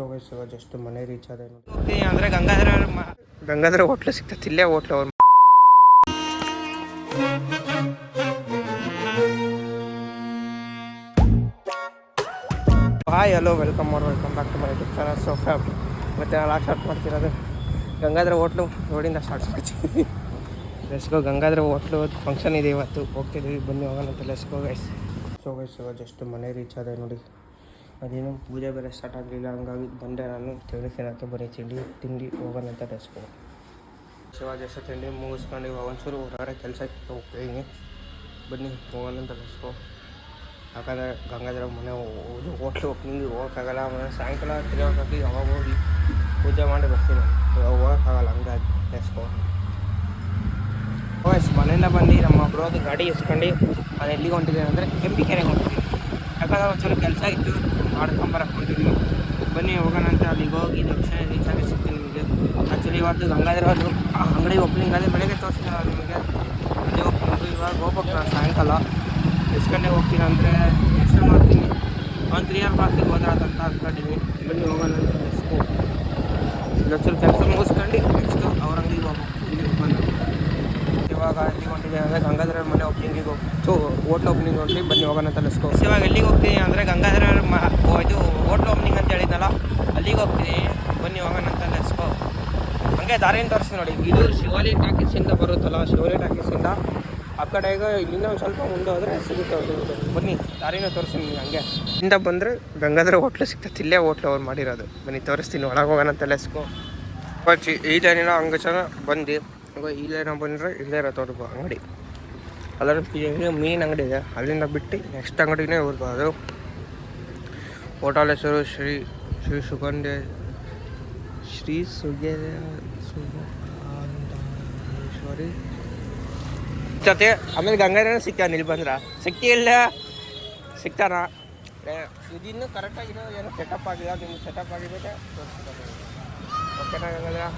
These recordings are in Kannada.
ಸೊ ಗೈಸ್ ಇವಾಗ ಜಸ್ಟ್ ಮನೆ ರೀಚ್ ಆದ ಅಂದರೆ ಗಂಗಾಧರ ಮ- ಗಂಗಾಧರ ಹೋಟ್ಲು ಸಿಗ್ತೈತಿ ಇಲ್ಲೇ ಹೋಟ್ಲು ಅವ್ರು ಹಾಯ್ ಹಲೋ ವೆಲ್ಕಮ್ ಮಾಡಿ welcome back to my YouTube channel so fam ಮತ್ತೆ ನಾನು ಸ್ಟಾರ್ಟ್ ಮಾಡ್ತಿರೋದು ಗಂಗಾಧರ ಹೋಟ್ಲು ರೋಡಿಂದ ಸ್ಟಾರ್ಟ್ ಮಾಡ್ತೀನಿ. ಲೆಸ್ಗೋ ಗಂಗಾಧರ ಹೋಟ್ಲು ಫಂಕ್ಷನ್ ಇದೆ ಇವತ್ತು. ಹೋಗ್ತಿದ್ದೀವಿ ಬನ್ನಿ ಹೋಗೋಣ ಅಂತ. Let's go guys so guys just ಮನೆ ರೀಚ್ ಆದ ನೋಡಿ. ಅದೇನು ಪೂಜೆ ಬೇರೆ ಸ್ಟಾರ್ಟ್ ಆಗಲಿಲ್ಲ, ಹಂಗಾಗಿ ಬಂದೆ ನಾನು. ತಿಳಿಸಿನಕ್ಕೆ ಬರೀ ತಿಂಡಿ ತಿಂಡಿ ಹೋಗೋಣ ಅಂತ ಲೆಸ್ಗೋ ಶಿವ ಎಷ್ಟು ತಿಂಡಿ ಮುಗಿಸ್ಕೊಂಡು ಒಂಚೂರು ಹೊರಗಡೆ ಕೆಲಸಕ್ಕೆ ಹೋಗ್ತೀನಿ. ಬನ್ನಿ, ಹೋಗೋಣ ಅಂತ ಲೆಸ್ಗೋ ಯಾಕಂದರೆ ಗಂಗಾಧರ ಮನೆ ಹೋಗಿ ಹೋಟ್ಲು ಹೋಗ್ತೀನಿ ಹೋಗೋಕ್ಕಾಗಲ್ಲ ಮನೆ ಸಾಯಂಕಾಲ ತಿರುಗಾಕಿ ಯಾವಾಗ ಹೋಗಿ ಪೂಜೆ ಮಾಡಿ ಬರ್ತೀನಿ. ಇವಾಗ ಹೋಗೋಕ್ಕಾಗಲ್ಲ, ಹಂಗಾಗಿ ಲೆಸ್ಕೋ ಓಎಸ್ ಮನೆಯಿಂದ ಬಂದು ನಮ್ಮ ಬ್ರೋದು ಗಾಡಿ ಇಸ್ಕೊಂಡು ನಾನು ಎಲ್ಲಿಗೆ ಹೊಂಟಿದ್ದೀನಿ ಅಂದರೆ ಕೆಂಪಿ ಕೆರೆಗೆ ಹೊಂಟಿದ್ದೀನಿ. ಯಾಕಂದ್ರೆ ಒಂಚೂರು ಕೆಲಸ ಇತ್ತು. ಮಾಡ್ಕೊಂಬರಕ್ಕೆ ಬನ್ನಿ, ಹೋಗೋಣ ಅಂತ ಅಲ್ಲಿಗೆ ಹೋಗಿ ದಕ್ಷಿಣ ರೀಚಾಗಿ ಸಿಗ್ತೀನಿ ನಿಮಗೆ. ಆ್ಯಕ್ಚುಲಿ ಇವತ್ತು ಗಂಗಾಧರ ಅದು ಅಂಗಡಿ ಓಪನಿಂಗ್ ಅದೇ ಬೆಳಗ್ಗೆ ತೋರಿಸ್ತೀನಿ ನಿಮಗೆ. ಅದೇ ಓಪನಿಂಗು ಇವಾಗ ಹೋಗ್ಬೇಕು ಸಾಯಂಕಾಲ. ಎಷ್ಟು ಗಂಟೆಗೆ ಹೋಗ್ತೀನಿ ಅಂದರೆ ಎಷ್ಟು ಮಾಡ್ತೀನಿ ಒಂದು ತ್ರೀ ಆರ್ ಕ್ಲಾಸಿಗೆ ಹೋದ್ರೆ ಅದಂತ ಅಂದ್ಕೊಂಡಿದ್ದೀನಿ ಬನ್ನಿ, ಹೋಗೋಣ ಅಂತ ಕೆಲಸ ಮುಗಿಸ್ಕೊಂಡು ನೆಕ್ಸ್ಟು ಅವ್ರ ಅಂಗಡಿಗೆ ಹೋಗ್ಬೇಕು ಇಲ್ಲಿ ಬಂದು ಇವಾಗ ಎಲ್ಲಿಗೆ ಹೊಂಟಿದೆ ಅಂದರೆ ಗಂಗಾಧರ ಮನೆ ಓಪನಿಂಗಿಗೆ ಹೋಗಿ ಸೊ ಹೋಟ್ಲ್ ಓಪನಿಂಗ್ ನೋಡಿ ಬನ್ನಿ ಹೋಗೋಣ ಅಂತ ಲೆಸ್ಕೋ ಇವಾಗ ಎಲ್ಲಿಗೆ ಹೋಗ್ತೀನಿ ಅಂದರೆ ಗಂಗಾಧರ ಇದು ಹೋಟ್ಲ್ ಓಪನಿಂಗ್ ಅಂತ ಹೇಳಿದ್ನಲ್ಲ, ಅಲ್ಲಿಗೆ ಹೋಗ್ತೀನಿ. ಬನ್ನಿ ಹೋಗೋಣ ಅಂತ ಲೆಸ್ಕೋ ಹಂಗೆ ದಾರಿನ ತೋರಿಸ್ತೀನಿ ನೋಡಿ. ಇದು ಶಿವಾಲಿ ಟಾಕೀಸಿಂದ ಬರುತ್ತಲ್ಲ ಶಿವಾಲಿ ಟಾಕೀಸಿಂದ. ಆ ಕಡೆಗೆ ಇಲ್ಲಿಂದ ಒಂದು ಸ್ವಲ್ಪ ಮುಂದೆ ಹೋದರೆ ಸಿಗುತ್ತೆ ಬನ್ನಿ, ದಾರಿನ ತೋರಿಸ್ತೀನಿ ಹಂಗೆ. ಇಂದ ಬಂದರೆ ಗಂಗಾಧರ ಹೋಟ್ಲು ಸಿಗ್ತದೆ. ಇಲ್ಲೇ ಹೋಟ್ಲು ಅವ್ರು ಮಾಡಿರೋದು. ಬನ್ನಿ, ತೋರಿಸ್ತೀನಿ, ಒಳಗೆ ಹೋಗೋಣ ಅಂತ ಲೆಸ್ಕೋ ಬಚ್ಚಿ ಈ ಲೈನಿನ ಹಂಗೆ ಚೆನ್ನಾಗಿ ಬಂದು ಈ ಲೈನ ಬಂದರೆ ಇಲ್ಲೇ ಇರೋ ತೋಟ ಅಂಗಡಿ. ಅಲ್ಲರ ಮೀನು ಅಂಗಡಿ ಇದೆ. ಅಲ್ಲಿಂದ ಬಿಟ್ಟು ನೆಕ್ಸ್ಟ್ ಅಂಗಡಿನೇ ಇವ್ರದ್ದು ಅದು ಹೆಸರು ಶ್ರೀ ಶ್ರೀ ಸುಗಂಧ ಶ್ರೀ ಸುಗೆ ಸುಗಂಧೇಶ್ವರಿ ಜೊತೆ ಆಮೇಲೆ ಗಂಗಾಧರ ಸಿಕ್ಕ ಇಲ್ಲಿ ಬಂದ್ರ. ಸಿಕ್ಕಿ ಇಲ್ಲ. ಏ, ಇದಿನ್ನೂ ಕರೆಕ್ಟಾಗಿರೋ ಏನೋ ಸೆಟಪ್ ಆಗಿಲ್ಲ. ನಿಮ್ಗೆ ಸೆಟಪ್ ಆಗಿದ್ರೆ ಓಕೆನಾ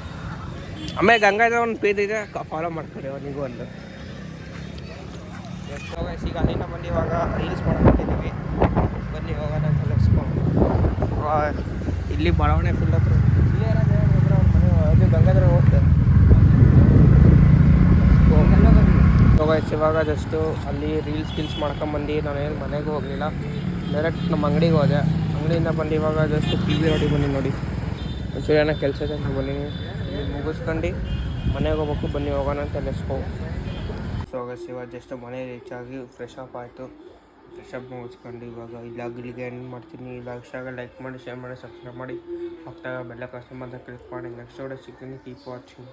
ಆಮೇಲೆ ಗಂಗಾಧರ ಒಂದು ಪೇಜ್ ಇದೆ. ಫಾಲೋ ಮಾಡ್ಕೊಳ್ಳಿ ಅವನಿಗೂ ಒಂದು. ಎಷ್ಟು ಈಗ ಅಲ್ಲಿಂದ ಬಂದು ಇವಾಗ ರೀಲ್ಸ್ ಮಾಡ್ಕೊಂಡಿದ್ದೀವಿ. ಬನ್ನಿ ಹೋಗೋಣ ಅಂತ ಲಕ್ಸ್ಕೊಂಡು ಇಲ್ಲಿ ಬಡಾವಣೆ ಫುಲ್ ಹತ್ರ. ಇಲ್ಲೇ ಇರೋದು ಮನೆ ಅದು ಗಂಗಾಧರ ಹೋಗ್ತದೆ ಇವಾಗ ಜಸ್ಟು ಅಲ್ಲಿ ರೀಲ್ಸ್ ಗೀಲ್ಸ್ ಮಾಡ್ಕೊಂಬಂದು ನಾನೇನು ಮನೆಗೆ ಹೋಗಲಿಲ್ಲ. ಡೈರೆಕ್ಟ್ ನಮ್ಮ ಅಂಗಡಿಗೆ ಹೋದೆ. ಅಂಗಡಿಯಿಂದ ಬಂದು ಇವಾಗ ಜಸ್ಟ್ ಪಿ ವಿ ರೋಡಿಗೆ ಬನ್ನಿ ನೋಡಿ. ಒಂಚೂರು ಏನೋ ಕೆಲಸ ಇದೆ ಅಂತ ಬಂದೀನಿ ಮುಗಿಸ್ಕೊಂಡು ಮನೆಗೆ ಹೋಗ್ಬೇಕು ಬನ್ನಿ ಹೋಗೋಣ ಅಂತ ಲೆಸ್ಕೋ ಸೊ ಗೈಸ್ ಇವಾಗ ಜಸ್ಟ್ ಮನೆ ರೀಚ್ ಆಗಿ ಫ್ರೆಶ್ ಅಪ್ ಆಯಿತು. ಫ್ರೆಶ್ ಅಪ್ ಮುಗಿಸ್ಕೊಂಡು ಇವಾಗ ಇಲ್ಲ ಇಲ್ಲಿಗೆ ಏನು ಮಾಡ್ತೀನಿ. ಇಲ್ಲ ಇಷ್ಟಾಗ ಲೈಕ್ ಮಾಡಿ ಶೇರ್ ಮಾಡಿ ಸಬ್ಸ್ಕ್ರೈಬ್ ಮಾಡಿ. ಹೋಗ್ತಾಗ ಬೆಲ್ಲ ಕಸ್ಟಮರ್ ಕ್ಲಿಕ್ ಮಾಡಿ. ನೆಕ್ಸ್ಟ್ ವಿಡಿಯೋ ಸಿಗ್ತೀನಿ. Keep watching